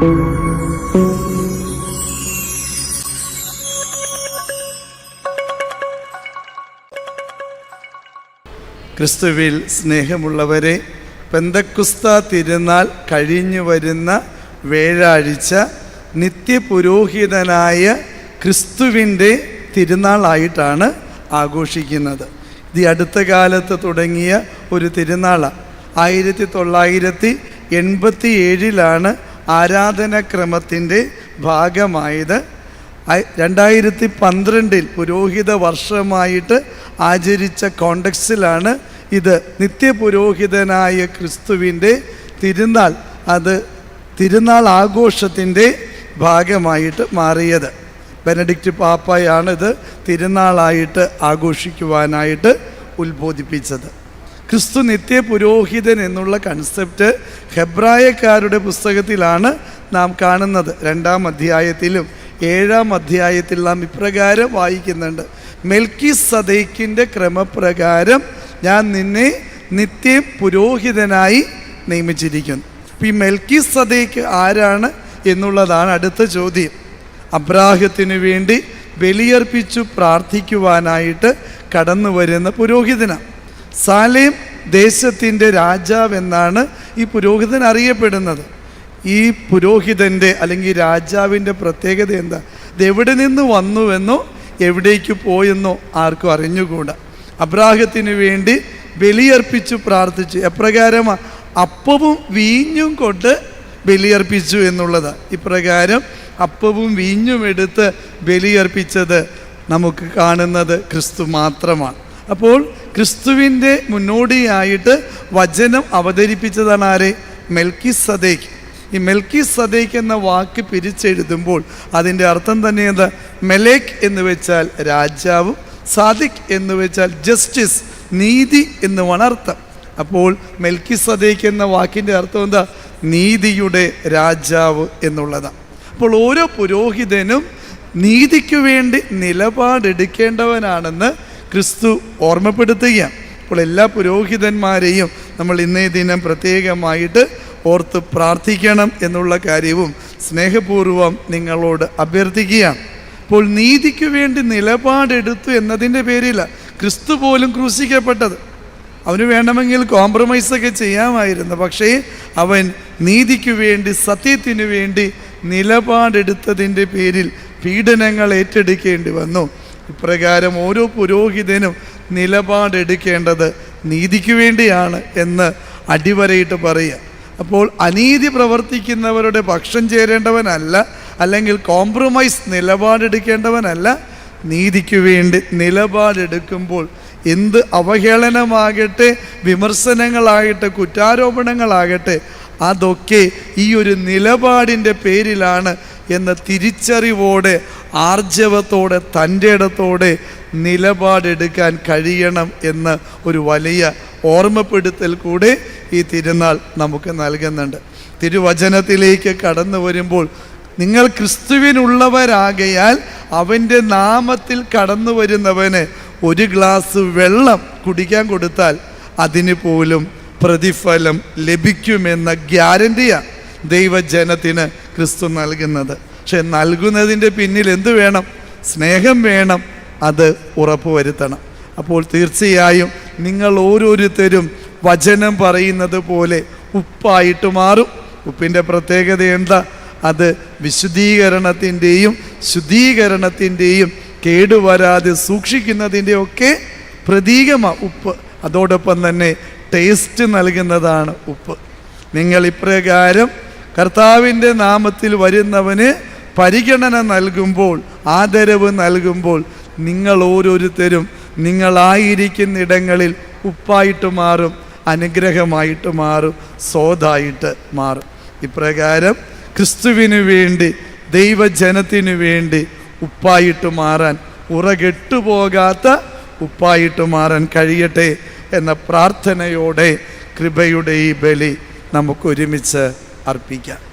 ക്രിസ്തുവിൽ സ്നേഹമുള്ളവരെ പെന്തക്കുസ്ത തിരുനാൾ കഴിഞ്ഞു വരുന്ന വേഴാഴ്ച നിത്യപുരോഹിതനായ ക്രിസ്തുവിന്റെ തിരുനാളായിട്ടാണ് ആഘോഷിക്കുന്നത്. ഇത് അടുത്ത കാലത്ത് തുടങ്ങിയ ഒരു തിരുനാളാണ്. ആയിരത്തി തൊള്ളായിരത്തി എൺപത്തി ഏഴിലാണ് ആരാധനാക്രമത്തിന്റെ ഭാഗമായത്. രണ്ടായിരത്തി പന്ത്രണ്ടിൽ പുരോഹിത വർഷമായിട്ട് ആചരിച്ച കോണ്ടക്സിലാണ് ഇത്. നിത്യപുരോഹിതനായ ക്രിസ്തുവിന്റെ തിരുനാൾ അത് തിരുനാൾ ആഘോഷത്തിന്റെ ഭാഗമായിട്ട് മാറിയത്. ബെനഡിക്റ്റ് പാപ്പയാണ് ഇത് തിരുനാളായിട്ട് ആഘോഷിക്കുവാനായിട്ട് ഉത്ബോധിപ്പിച്ചത്. ക്രിസ്തു നിത്യ പുരോഹിതൻ എന്നുള്ള കൺസെപ്റ്റ് ഹെബ്രായക്കാരുടെ പുസ്തകത്തിലാണ് നാം കാണുന്നത്. രണ്ടാം അധ്യായത്തിലും ഏഴാം അധ്യായത്തിൽ നാം ഇപ്രകാരം വായിക്കുന്നുണ്ട്. മെൽക്കി സദൈക്കിന്റെ ക്രമപ്രകാരം ഞാൻ നിന്നെ നിത്യം പുരോഹിതനായി നിയമിച്ചിരിക്കുന്നു. അപ്പം ഈ മെൽക്കി സദൈക്ക് ആരാണ് എന്നുള്ളതാണ് അടുത്ത ചോദ്യം. അബ്രാഹത്തിനു വേണ്ടി ബലിയർപ്പിച്ചു പ്രാർത്ഥിക്കുവാനായിട്ട് കടന്നു വരുന്ന പുരോഹിതനാണ്. സാലേം ദേശത്തിന്റെ രാജാവെന്നാണ് ഈ പുരോഹിതൻ അറിയപ്പെടുന്നത്. ഈ പുരോഹിതന്റെ അല്ലെങ്കിൽ രാജാവിന്റെ പ്രത്യേകത എന്താ? ഇതെവിടെ നിന്ന് വന്നുവെന്നോ എവിടേക്ക് പോയെന്നോ ആർക്കും അറിഞ്ഞുകൂടാ. അബ്രാഹത്തിന് വേണ്ടി ബലിയർപ്പിച്ചു പ്രാർത്ഥിച്ചു. എപ്രകാരമാണ് അപ്പവും വീഞ്ഞും കൊണ്ട് ബലിയർപ്പിച്ചു എന്നുള്ളത്. ഇപ്രകാരം അപ്പവും വീഞ്ഞും എടുത്ത് ബലിയർപ്പിച്ചത് നമുക്ക് കാണുന്നത് ക്രിസ്തു മാത്രമാണ്. അപ്പോൾ ക്രിസ്തുവിന്റെ മുന്നോടിയായിട്ട് വചനം അവതരിപ്പിച്ചതാണ് ആരെ? മെൽക്കി സദേക്ക് ഈ മെൽക്കി സദേക്ക് എന്ന വാക്ക് പിരിച്ചെഴുതുമ്പോൾ അതിന്റെ അർത്ഥം തന്നെ എന്താ? മെലേക്ക് എന്ന് വെച്ചാൽ രാജാവും സാദിഖ് എന്ന് വെച്ചാൽ ജസ്റ്റിസ് നീതി എന്നുമാണ് അർത്ഥം. അപ്പോൾ മെൽക്കി സദേക്ക് എന്ന വാക്കിന്റെ അർത്ഥം എന്താ? നീതിയുടെ രാജാവ് എന്നുള്ളതാണ്. അപ്പോൾ ഓരോ പുരോഹിതനും നീതിക്ക് വേണ്ടി നിലപാടെടുക്കേണ്ടവനാണെന്ന് ക്രിസ്തു ഓർമ്മപ്പെടുത്തുകയാണ്. അപ്പോൾ എല്ലാ പുരോഹിതന്മാരെയും നമ്മൾ ഇന്നേ ദിനം പ്രത്യേകമായിട്ട് ഓർത്ത് പ്രാർത്ഥിക്കണം എന്നുള്ള കാര്യവും സ്നേഹപൂർവം നിങ്ങളോട് അഭ്യർത്ഥിക്കുകയാണ്. അപ്പോൾ നീതിക്ക് വേണ്ടി നിലപാടെടുത്തു എന്നതിന്റെ പേരില്ല ക്രിസ്തു പോലും ക്രൂശിക്കപ്പെട്ടത്. അവന് വേണമെങ്കിൽ കോംപ്രമൈസൊക്കെ ചെയ്യാമായിരുന്നു. പക്ഷേ അവൻ നീതിക്ക് വേണ്ടി സത്യത്തിനു വേണ്ടി നിലപാടെടുത്തതിന്റെ പേരിൽ പീഡനങ്ങൾ ഏറ്റെടുക്കേണ്ടി വന്നു. ഇപ്രകാരം ഓരോ പുരോഹിതനും നിലപാടെടുക്കേണ്ടത് നീതിക്ക് വേണ്ടിയാണ് എന്ന് അടിവരയിട്ട് പറയുക. അപ്പോൾ അനീതി പ്രവർത്തിക്കുന്നവരുടെ പക്ഷം ചേരേണ്ടവനല്ല അല്ലെങ്കിൽ കോംപ്രമൈസ് നിലപാടെടുക്കേണ്ടവനല്ല നീതിക്ക് വേണ്ടി നിലപാടെടുക്കുമ്പോൾ എന്ത് അവഹേളനമാകട്ടെ വിമർശനങ്ങളാകട്ടെ കുറ്റാരോപണങ്ങളാകട്ടെ അതൊക്കെ ഈ ഒരു നിലപാടിന്റെ പേരിലാണ് എന്ന തിരിച്ചറിവോടെ ആർജവത്തോടെ തന്റെ ഇടത്തോടെ നിലപാടെടുക്കാൻ കഴിയണം എന്ന ഒരു വലിയ ഓർമ്മപ്പെടുത്തൽ കൂടെ ഈ തിരുനാൾ നമുക്ക് നൽകുന്നുണ്ട്. തിരുവചനത്തിലേക്ക് കടന്നു വരുമ്പോൾ നിങ്ങൾ ക്രിസ്തുവിനുള്ളവരാകയാൽ അവന്റെ നാമത്തിൽ കടന്നു വരുന്നവന് ഒരു ഗ്ലാസ് വെള്ളം കുടിക്കാൻ കൊടുത്താൽ അതിന് പോലും പ്രതിഫലം ലഭിക്കുമെന്ന ഗ്യാരണ്ടിയാണ് ദൈവജനത്തിന് ക്രിസ്തു നൽകുന്നത്. പക്ഷെ നൽകുന്നതിന്റെ പിന്നിൽ എന്ത് വേണം? സ്നേഹം വേണം. അത് ഉറപ്പുവരുത്തണം അപ്പോൾ തീർച്ചയായും നിങ്ങൾ ഓരോരുത്തരും വചനം പറയുന്നത് പോലെ ഉപ്പായിട്ട് മാറും. ഉപ്പിന്റെ പ്രത്യേകത എന്താ? അത് വിശുദ്ധീകരണത്തിന്റെയും ശുദ്ധീകരണത്തിന്റെയും കേടുവരാതെ സൂക്ഷിക്കുന്നതിന്റെ ഒക്കെ പ്രതീകമാണ് ഉപ്പ്. അതോടൊപ്പം തന്നെ ടേസ്റ്റ് നൽകുന്നതാണ് ഉപ്പ്. നിങ്ങൾ ഇപ്രകാരം കർത്താവിന്റെ നാമത്തിൽ വരുന്നവന് പരിഗണന നൽകുമ്പോൾ ആദരവ് നൽകുമ്പോൾ നിങ്ങൾ ഓരോരുത്തരും നിങ്ങളായിരിക്കുന്നിടങ്ങളിൽ ഉപ്പായിട്ട് മാറും അനുഗ്രഹമായിട്ട് മാറും സോതായിട്ട് മാറും. ഇപ്രകാരം ക്രിസ്തുവിനു വേണ്ടി ദൈവജനത്തിനു വേണ്ടി ഉപ്പായിട്ട് മാറാൻ ഉറകെട്ടുപോകാത്ത ഉപ്പായിട്ട് മാറാൻ കഴിയട്ടെ എന്ന പ്രാർത്ഥനയോടെ കൃപയുടെ ഈ ബലി നമുക്ക് ഒരുമിച്ച് അർപ്പിക്കാം.